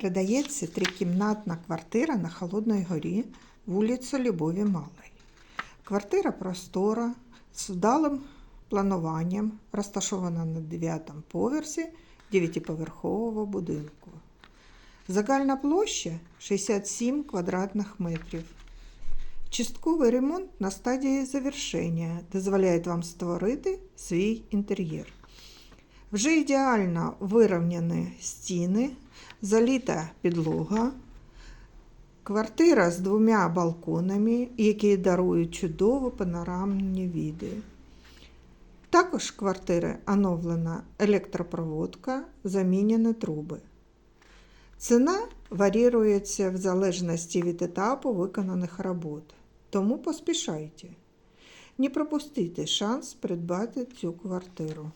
Продається трикімнатна квартира на Холодній горі, вулиця Любові Малої. Квартира простора з вдалим плануванням, розташована на 9 поверсі 9-поверхового будинку. Загальна площа 67 квадратних метрів. Частковий ремонт на стадії завершення дозволяє вам створити свій інтер'єр. Вже ідеально вирівняні стіни, заліта підлога, квартира з двома балконами, які дарують чудові панорамні віди. Також квартири оновлена електропроводка, замінені труби. Ціна варіюється в залежності від етапу виконаних робот, тому поспішайте. Не пропустите шанс придбати цю квартиру.